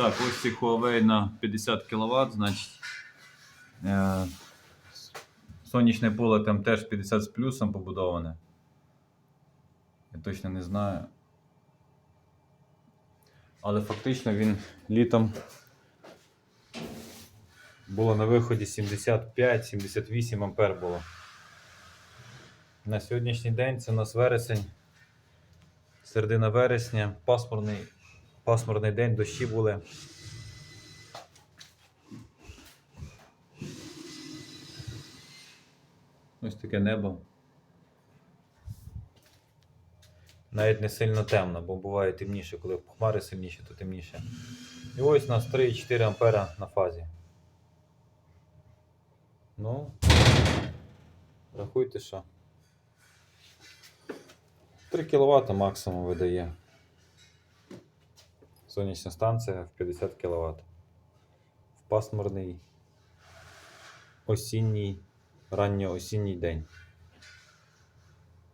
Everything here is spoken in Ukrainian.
Так, ось цей Huawei на 50 кВт, значить. Е, сонячне поле там теж 50 з плюсом побудоване. Я точно не знаю. Але фактично він літом було на виході 75-78 ампер було. На сьогоднішній день це у нас вересень, середина вересня, пасмурний, пасмурний день, дощі були. Ось таке небо. Навіть не сильно темно, бо буває темніше, коли хмари сильніші, то темніше. І ось у нас 3,4 ампера на фазі. Ну, рахуйте, що. 3 кВт максимум видає. Сонячна станція в 50 кВт. В пасмурний осінній, ранньоосінній день.